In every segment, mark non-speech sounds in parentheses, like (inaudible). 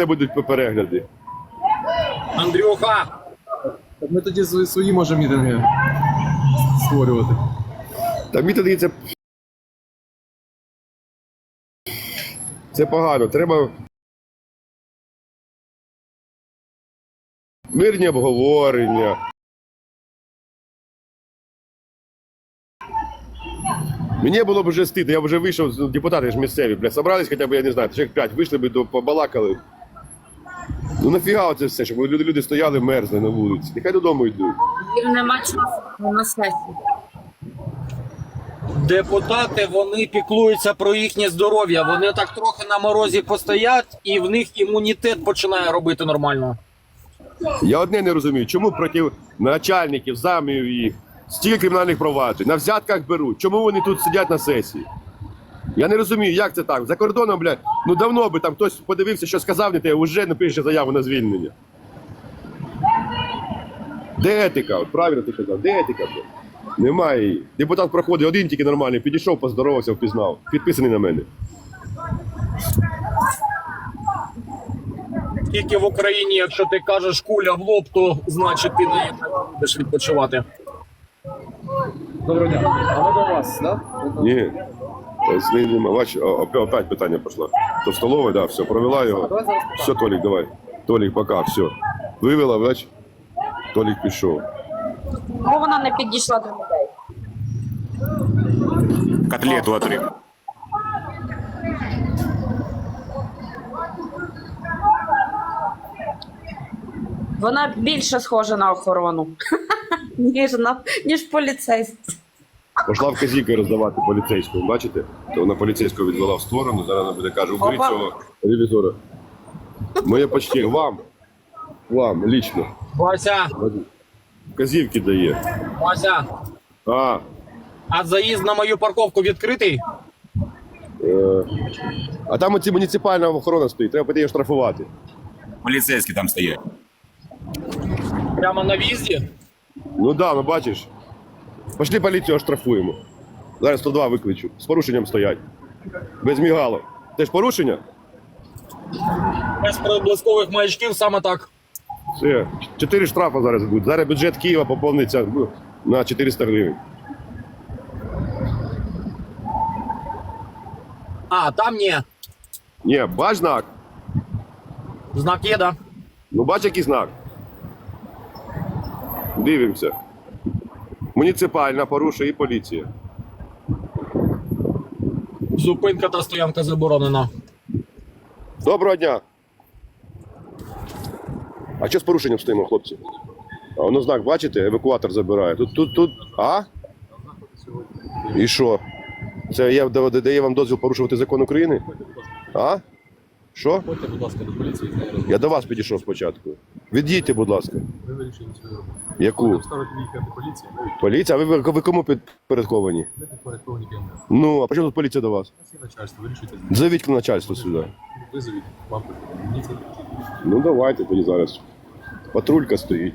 коли будуть перегляди? Андрюха! Ми тоді свої, свої можемо мітинги створювати. Та мітинги це. Це погано. Треба. Мирні обговорення. Мені було б вже стидно, я б вже вийшов, депутати ж місцеві, бля, собрались хоча б, я не знаю, чоловік 5, вийшли б до побалакали. Ну нафіга оце все, щоб люди, люди стояли, мерзли на вулиці. Нехай додому йдуть. Їм нема часу на сесію. Депутати вони піклуються про їхнє здоров'я. Вони так трохи на морозі постоять, і в них імунітет починає робити нормально. Я одне не розумію, чому проти начальників, замів їх стільки кримінальних проваджень, на взятках беруть. Чому вони тут сидять на сесії? Я не розумію, як це так. За кордоном, блядь, ну давно би там хтось подивився, що сказав не те, вже напише заяву на звільнення. Де етика? От правильно ти казав, де етика? блядь? Немає її. Депутат проходить один тільки нормальний, підійшов, поздоровався, впізнав. Підписаний на мене. Тільки в Україні, якщо ти кажеш куля в лоб, то значить ти не будеш відпочивати. Доброго дня. А ми до вас, так? Ні. Та з ним. Бач, опять, питання пішло. То в да, все, провела його. Все, Толік, давай. Толік, пока, все. Вивела, бач. Толік пішов. Ну вона не підійшла до людей. Котлету отрыв. Вона більше схожа на охорону, (laughs) ніж на ніж поліцейська. Пішла вказівки роздавати поліцейському, бачите? То вона поліцейського відвела в сторону, зараз вона буде каже, уберіть цього ревізора. Моє почти вам. Вам, лічно. Вася, Вказівки дає. Вася, А, а заїзд на мою парковку відкритий? е, а там оці муніципальна охорона стоїть, треба піти її штрафувати. Полицейские там стоят. Прямо на в'їзді? Ну да, ну бачиш. Пошли поліцію оштрафуємо. Зараз 102 викличу. З порушенням стоять. Без мігалок. Це ж порушення? Без проблискових маячків саме так. Все. Чотири штрафи зараз будуть. Зараз бюджет Києва поповниться ну, на 400 гривень. А, там ні. Ні, бач знак. Знак є, да? Ну бач, який знак. Дивимося. Муніципальна порушує і поліція. Зупинка та стоянка заборонена. Доброго дня. А що з порушенням стоїмо, хлопці? А воно знак, бачите, евакуатор забирає. Тут, тут, тут. А? І що? Це я дає вам дозвіл порушувати закон України? А? Що? Ходьте, будь ласка, до поліції. Я до вас підійшов спочатку. Від'їдьте, будь ласка. Ви вирішили свою роботу. Яку? Ставити виїхати до Поліція? А ви, ви, ви кому підпорядковані? не підпорядковані КМД. Ну, а при чому тут поліція до вас? У начальство, вирішуйте з ним. Зовіть начальство сюди. Визовіть, вам це потрібно. Ну давайте тоді зараз. Патрулька стоїть.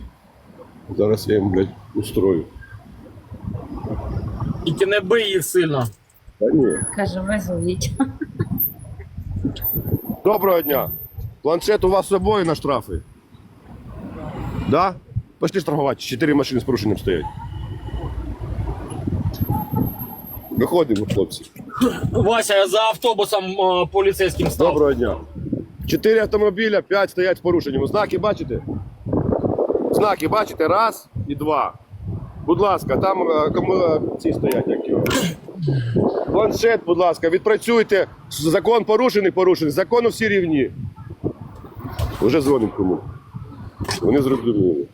Зараз я їм, блядь, устрою. Тільки не бий їх сильно. Та ні. Каже, визовіть. Доброго дня. Планшет у вас з собою на штрафи? Да? Пошли штрафувати. Чотири машини з порушенням стоять. Виходимо, хлопці. Вася, я за автобусом е, поліцейським став. Доброго дня. Чотири автомобіля, п'ять стоять з порушенням. Знаки бачите? Знаки бачите? Раз і два. Будь ласка, там е, кому е, ці стоять, як його. Планшет, будь ласка, відпрацюйте. Закон порушений, порушений. Закону всі рівні. Уже дзвонимо кому. Вони зрозуміли.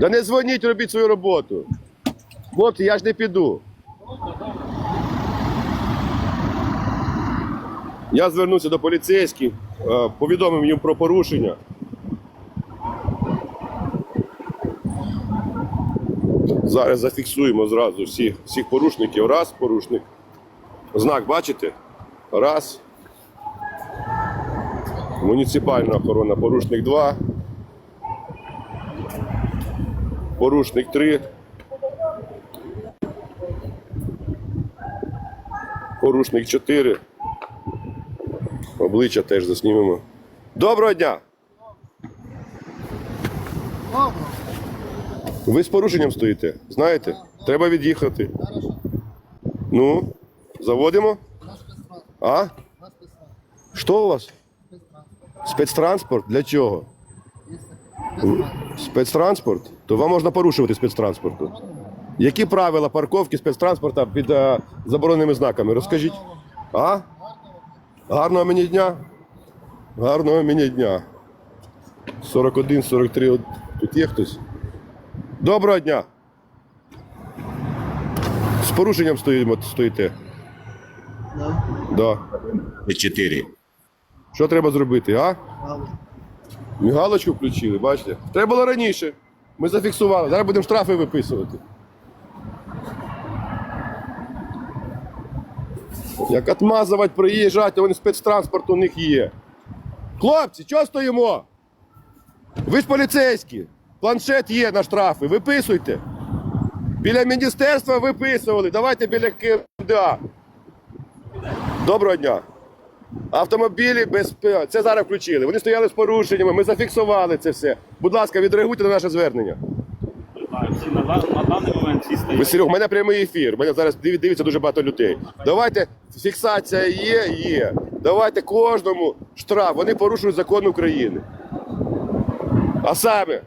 Да не дзвоніть, робіть свою роботу. Хлопці, я ж не піду. Я звернувся до поліцейських, е, повідомив їм про порушення. Зараз зафіксуємо зразу всіх, всіх порушників. Раз, порушник. Знак бачите? Раз. Муніципальна охорона, порушник 2. Порушник 3. Порушник 4. Обличчя теж заснімемо. Доброго дня. Ви з порушенням стоїте, знаєте? Треба від'їхати. Ну, заводимо? А? Що у вас? Спецтранспорт? Для чого? Спецтранспорт? То вам можна порушувати спецтранспорту. Які правила парковки спецтранспорта під е, забороненими знаками? Розкажіть. А? Гарного мені дня. Гарного мені дня. 41, 43. от Тут є хтось? Доброго дня. З порушенням стоїмо, стоїте. Да. Чотири. Що треба зробити, а? Мігалочку включили, бачите? Треба було раніше. Ми зафіксували. Зараз будемо штрафи виписувати. Як отмазувати, приїжджати, вони спецтранспорт у них є. Хлопці, чого стоїмо? Ви ж поліцейські. Планшет є на штрафи. Виписуйте. Біля міністерства виписували. Давайте біля КМДА. Доброго дня. Автомобілі без це зараз включили. Вони стояли з порушеннями. Ми зафіксували це все. Будь ласка, відреагуйте на наше звернення. Всі на, даний момент у мене прямий ефір. У мене зараз див- дивиться дуже багато людей. Давайте фіксація є, є. Давайте кожному штраф. Вони порушують закон України. А саме